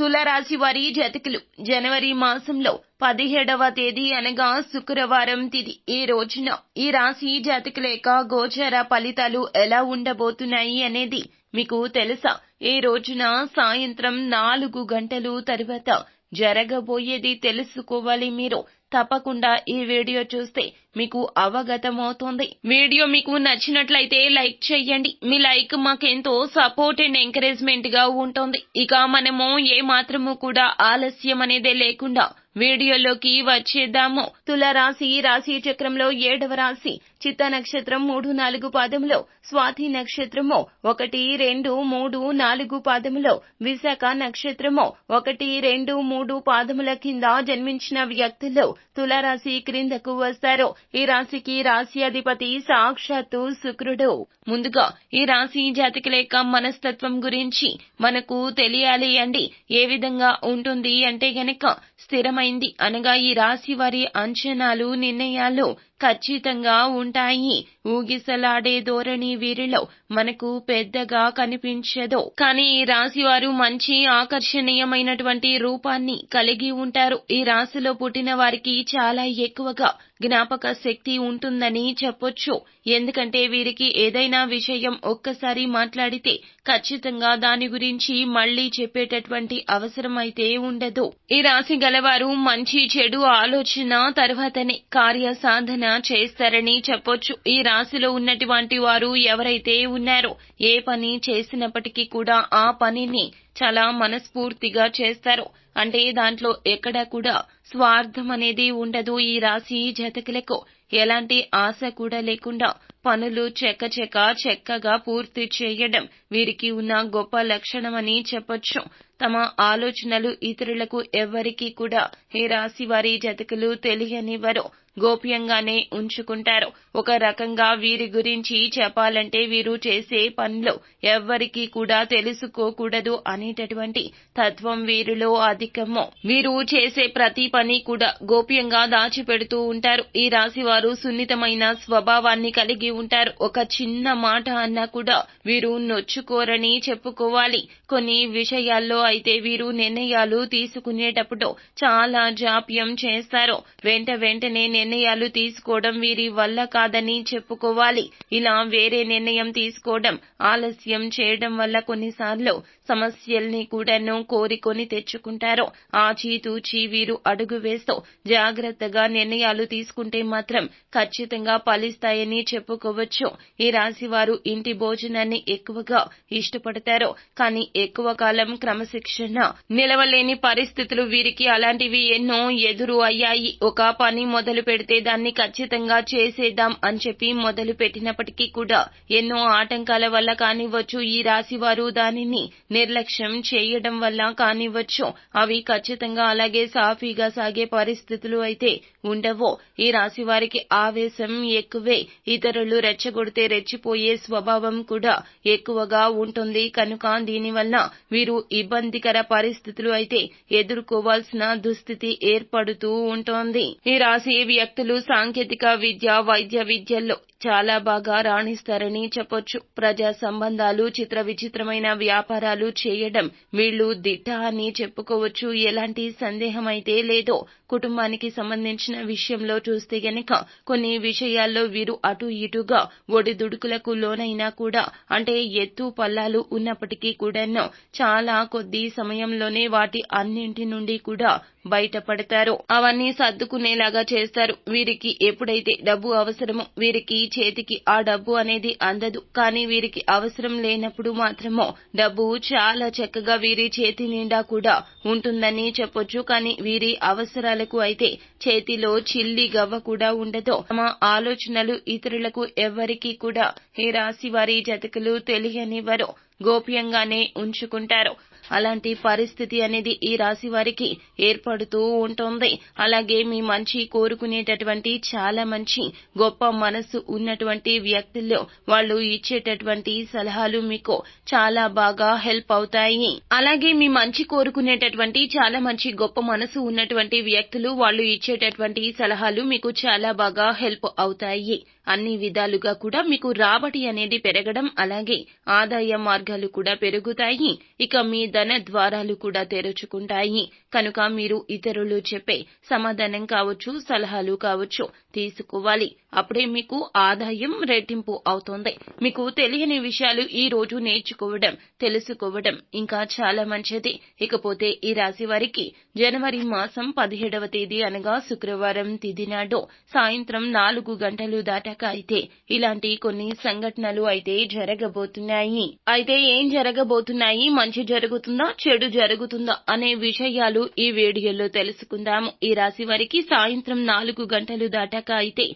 తులరాశి వారి జతకులు. జనవరి మాసంలో పదిహేడవ తేదీ అనగా శుక్రవారం తిది. ఈ రోజున ఈ రాశి జాతకుల యొక్క గోచర ఫలితాలు ఎలా ఉండబోతున్నాయి అనేది మీకు తెలుసా? ఈ రోజున సాయంత్రం నాలుగు గంటలు తరువాత జరగబోయేది తెలుసుకోవాలి మీరు. తప్పకుండా ఈ వీడియో చూస్తే మీకు అవగతమవుతుంది. వీడియో మీకు నచ్చినట్లయితే లైక్ చేయండి మీ లైక్ మాకెంతో సపోర్ట్ అండ్ ఎంకరేజ్మెంట్గా ఉంటుంది. ఇక మనము ఏ మాత్రము కూడా ఆలస్యం అనేదే లేకుండా వీడియోలోకి వచ్చేద్దాము. తులరాశి రాశి చక్రంలో ఏడవ రాశి చిత్త నక్షత్రం మూడు నాలుగు పాదములో స్వాతి నక్షత్రము ఒకటి రెండు మూడు నాలుగు పాదములో విశాఖ నక్షత్రము ఒకటి రెండు మూడు పాదముల కింద జన్మించిన వ్యక్తులు తులరాశి క్రిందకు వస్తారు. ఈ రాశికి రాశి అధిపతి సాక్షాత్తు శుక్రుడు. ముందుగా ఈ రాశి జాతకుల లేక మనస్తత్వం గురించి మనకు తెలియాలి అండి. ఏ విధంగా ఉంటుంది అంటే గనక స్థిరమైంది అనగా ఈ రాశి వారి అంచనాలు నిర్ణయాలు ఖచ్చితంగా ఉంటాయి. ఊగిసలాడే ధోరణి వీరిలో మనకు పెద్దగా కనిపించదు. కానీ ఈ రాశి వారు మంచి ఆకర్షణీయమైనటువంటి రూపాన్ని కలిగి ఉంటారు. ఈ రాశిలో పుట్టిన వారికి చాలా ఎక్కువగా జ్ఞాపక శక్తి ఉంటుందని చెప్పొచ్చు. ఎందుకంటే వీరికి ఏదైనా విషయం ఒక్కసారి మాట్లాడితే ఖచ్చితంగా దాని గురించి మళ్ళీ చెప్పేటటువంటి అవసరం అయితే ఉండదు. ఈ రాశి గలవారు మంచి చెడు ఆలోచన తర్వాతనే కార్య సాధన చేస్తారని చెప్పొచ్చు. ఈ రాశిలో ఉన్నటువంటి వారు ఎవరైతే ఉన్నారో ఏ పని చేసినప్పటికీ కూడా ఆ పనిని చాలా మనస్ఫూర్తిగా చేస్తారు. అంటే దాంట్లో ఎక్కడా కూడా స్వార్థం అనేది ఉండదు ఈ రాశి జతకులకు. ఎలాంటి ఆశ కూడా లేకుండా పనులు చెక్కచెక్క చక్కగా పూర్తి చేయడం వీరికి ఉన్న గొప్ప లక్షణమని చెప్పొచ్చు. తమ ఆలోచనలు ఇతరులకు ఎవ్వరికీ కూడా ఈ రాశి వారి జతకులు తెలియనివ్వరు. గోప్యంగానే ఉంచుకుంటారు. ఒక రకంగా వీరి గురించి చెప్పాలంటే వీరు చేసే పనులు ఎవ్వరికీ కూడా తెలుసుకోకూడదు అనేటటువంటి తత్వం వీరిలో అధికము. వీరు చేసే ప్రతి పని కూడా గోప్యంగా దాచిపెడుతూ ఉంటారు. ఈ రాశి వారు సున్నితమైన స్వభావాన్ని కలిగి ఉంటారు. ఒక చిన్న మాట అన్నా కూడా వీరు నొచ్చుకోరని చెప్పుకోవాలి. కొన్ని విషయాల్లో అయితే వీరు నిర్ణయాలు తీసుకునేటప్పుడు చాలా జాప్యం చేస్తారు. వెంట వెంటనే నిర్ణయాలు తీసుకోవడం వీరి వల్ల కాదని చెప్పుకోవాలి. ఇలా వేరే నిర్ణయం తీసుకోవడం ఆలస్యం చేయడం వల్ల కొన్నిసార్లు సమస్యల్ని కూడాను కోరికొని తెచ్చుకుంటారు. ఆచితూచి వీరు అడుగు వేస్తూ జాగ్రత్తగా నిర్ణయాలు తీసుకుంటే మాత్రం ఖచ్చితంగా ఫలిస్తాయని చెప్పుకోవచ్చు. ఈ రాశి వారు ఇంటి భోజనాన్ని ఎక్కువగా ఇష్టపడతారు. కానీ ఎక్కువ కాలం క్రమశిక్షణ నిలవలేని పరిస్థితులు వీరికి అలాంటివి ఎన్నో ఎదురు అయ్యాయి. ఒక పని మొదలు పెడితే దాన్ని ఖచ్చితంగా చేసేద్దాం అని చెప్పి మొదలు పెట్టినప్పటికీ కూడా ఎన్నో ఆటంకాల వల్ల కానివ్వచ్చు. ఈ రాశి వారు దానిని నిర్లక్ష్యం చేయడం వల్ల కానివ్వచ్చు. అవి ఖచ్చితంగా అలాగే సాఫీగా సాగే పరిస్థితులు అయితే ఉండవు. ఈ రాశి వారికి ఆవేశం ఎక్కువే. ఇతరులు రెచ్చగొడితే రెచ్చిపోయే స్వభావం కూడా ఎక్కువగా ఉంటుంది. కనుక దీనివల్ల వీరు ఇబ్బందికర పరిస్థితులు అయితే ఎదుర్కోవాల్సిన దుస్థితి ఏర్పడుతూ ఉంటుంది. ఈ రాశి వ్యక్తులు సాంకేతిక విద్య వైద్య విద్యల్లో చాలా బాగా రాణిస్తారని చెప్పొచ్చు. ప్రజా సంబంధాలు చిత్ర విచిత్రమైన వ్యాపారాలు చేయడం వీళ్ళు దిట్ట అని చెప్పుకోవచ్చు. ఎలాంటి సందేహం అయితే లేదో కుటుంబానికి సంబంధించిన విషయంలో చూస్తే గనక కొన్ని విషయాల్లో వీరు అటు ఇటుగా ఒడిదుడుకులకు లోనైనా కూడా అంటే ఎత్తు పల్లాలు ఉన్నప్పటికీ కూడాను చాలా కొద్ది సమయంలోనే వాటి అన్నింటి నుండి కూడా బయటపడతారు. అవన్నీ సర్దుకునేలాగా చేస్తారు. వీరికి ఎప్పుడైతే డబ్బు అవసరమో వీరికి చేతికి ఆ డబ్బు అనేది అందదు. కానీ వీరికి అవసరం లేనప్పుడు మాత్రమో డబ్బు చాలా చక్కగా వీరి చేతి నిండా కూడా ఉంటుందని చెప్పొచ్చు. కానీ వీరి అవసరాలకు అయితే చేతిలో చిల్లి గవ్వ కూడా ఉండదు. తమ ఆలోచనలు ఇతరులకు ఎవరికీ కూడా ఈ రాశి వారి జతకులు తెలియనివ్వరు. గోప్యంగానే ఉంచుకుంటారు. అలాంటి పరిస్థితి అనేది ఈ రాశి వారికి ఏర్పడుతూ ఉంటుంది. అలాగే మీ మంచి కోరుకునేటటువంటి చాలా మంచి గొప్ప మనసు ఉన్నటువంటి వ్యక్తుల్లో వాళ్ళు ఇచ్చేటటువంటి సలహాలు మీకు చాలా బాగా హెల్ప్ అవుతాయి. అలాగే మీ మంచి కోరుకునేటటువంటి చాలా మంచి గొప్ప మనసు ఉన్నటువంటి వ్యక్తులు వాళ్ళు ఇచ్చేటటువంటి సలహాలు మీకు చాలా బాగా హెల్ప్ అవుతాయి. అన్ని విధాలుగా కూడా మీకు రాబడి అనేది పెరగడం అలాగే ఆదాయ మార్గాలు కూడా పెరుగుతాయి. ఇక మీ ధన ద్వారాలు కూడా తెరుచుకుంటాయి. కనుక మీరు ఇతరులు చెప్పే సమాధానం కావచ్చు సలహాలు కావచ్చు తీసుకోవాలి. అప్పుడే మీకు ఆదాయం రెట్టింపు అవుతుంది. మీకు తెలియని విషయాలు ఈ రోజు నేర్చుకోవడం తెలుసుకోవడం ఇంకా చాలా మంచిది. ఇకపోతే ఈ రాశి వారికి జనవరి మాసం పదిహేడవ తేదీ అనగా శుక్రవారం తిథి నాడు సాయంత్రం నాలుగు గంటలు దాటాక అయితే ఇలాంటి కొన్ని సంఘటనలు అయితే జరగబోతున్నాయి. అయితే ఏం జరగబోతున్నాయి? మంచి జరుగుతుందా? చెడు జరుగుతుందా? అనే విషయాలు ఈ వీడియోలో తెలుసుకుందాము. ఈ రాశి వారికి సాయంత్రం నాలుగు గంటలు దాటాక అయితే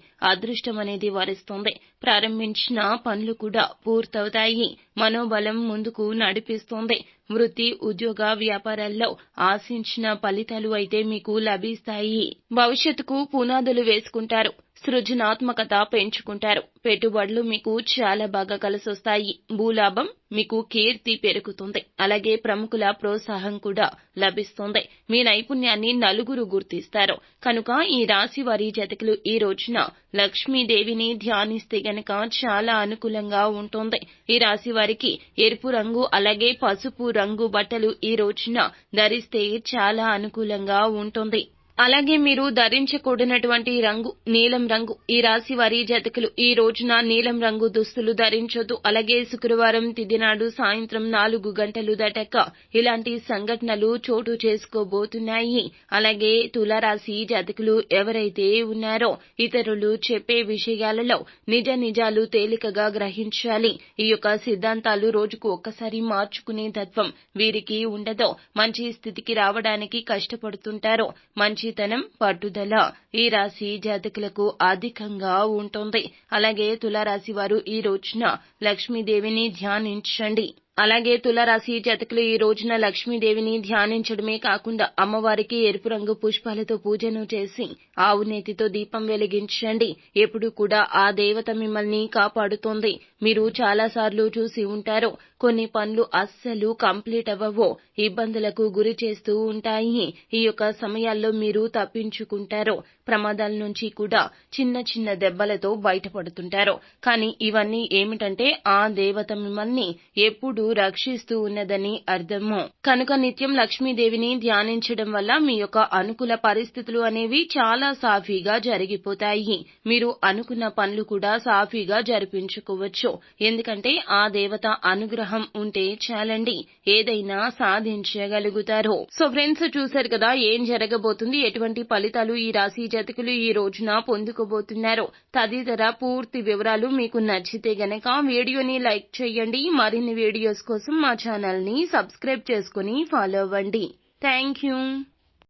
అదృష్టం అనేది వరిస్తుంది. ప్రారంభించిన పనులు కూడా పూర్తవుతాయి. మనోబలం ముందుకు నడిపిస్తుంది. వృత్తి ఉద్యోగ వ్యాపారాల్లో ఆశించిన ఫలితాలు అయితే మీకు లభిస్తాయి. భవిష్యత్తుకు పునాదులు వేసుకుంటారు. సృజనాత్మకత పెంచుకుంటారు. పెట్టుబడులు మీకు చాలా బాగా కలిసొస్తాయి. భూలాభం మీకు కీర్తి పెరుగుతుంది. అలాగే ప్రముఖుల ప్రోత్సాహం కూడా లభిస్తుంది. మీ నైపుణ్యాన్ని నలుగురు గుర్తిస్తారు. కనుక ఈ రాశి వారి జతకులు ఈ రోజున లక్ష్మీదేవిని ధ్యానిస్తే గనక చాలా అనుకూలంగా ఉంటుంది. ఈ రాశి వారికి ఎరుపు రంగు అలాగే పసుపు రంగు బట్టలు ఈ రోజున ధరిస్తే చాలా అనుకూలంగా ఉంటుంది. అలాగే మీరు ధరించకూడనటువంటి రంగు నీలం రంగు ఈ రాశి వారి జతకులు ఈ రోజున నీలం రంగు దుస్తులు ధరించొద్దు. అలాగే శుక్రవారం తిదినాడు సాయంత్రం నాలుగు గంటలు దాటాక ఇలాంటి సంఘటనలు చోటు చేసుకోబోతున్నాయి. అలాగే తులారాశి జాతకులు ఎవరైతే ఉన్నారో ఇతరులు చెప్పే విషయాలలో నిజ నిజాలు తేలికగా గ్రహించాలి. ఈ యొక్క సిద్ధాంతాలు రోజుకు ఒక్కసారి మార్చుకునే తత్వం వీరికి ఉండదో. మంచి స్థితికి రావడానికి కష్టపడుతుంటారో. మంచితనం పట్టుదల. ఈ రాశి జాతకులకు అధికంగా ఉంటుంది. అలాగే తులారాశి వారు ఈ రోజున లక్ష్మీదేవిని ధ్యానించండి. అలాగే తులారాశి జాతకులు ఈ రోజున లక్ష్మీదేవిని ధ్యానించడమే కాకుండా అమ్మవారికి ఎరుపు రంగు పుష్పాలతో పూజను చేసి ఆవు నేతితో దీపం వెలిగించండి. ఎప్పుడు కూడా ఆ దేవత మిమ్మల్ని కాపాడుతోంది. మీరు చాలా సార్లు చూసి ఉంటారు. కొన్ని పనులు అస్సలు కంప్లీట్ అవ్వవో ఇబ్బందులకు గురి చేస్తూ ఉంటాయి. ఈ యొక్క సమయాల్లో మీరు తప్పించుకుంటారు. ప్రమాదాల నుంచి కూడా చిన్న చిన్న దెబ్బలతో బయటపడుతుంటారు. కానీ ఇవన్నీ ఏమిటంటే ఆ దేవత మిమ్మల్ని ఎప్పుడు రక్షిస్తూ ఉన్నదని అర్థము. కనుక నిత్యం లక్ష్మీదేవిని ధ్యానించడం వల్ల మీ యొక్క అనుకూల పరిస్థితులు అనేవి చాలా సాఫీగా జరిగిపోతాయి. మీరు అనుకున్న పనులు కూడా సాఫీగా జరిపించుకోవచ్చు. ఎందుకంటే ఆ దేవత అనుగ్రహం ఉంటే చాలండి. ఏదైనా సాధించగలుగుతారు. సో ఫ్రెండ్స్ చూశారు కదా ఏం జరగబోతుంది? ఎటువంటి ఫలితాలు ఈ రాశి జాతకులు ఈ రోజున పొందుకోబోతున్నారు? తదితర పూర్తి వివరాలు మీకు నచ్చితే గనక వీడియోని లైక్ చేయండి. మరిన్ని వీడియోస్ కోసం మా ఛానల్ని సబ్స్క్రైబ్ చేసుకుని ఫాలో అవ్వండి. Thank you.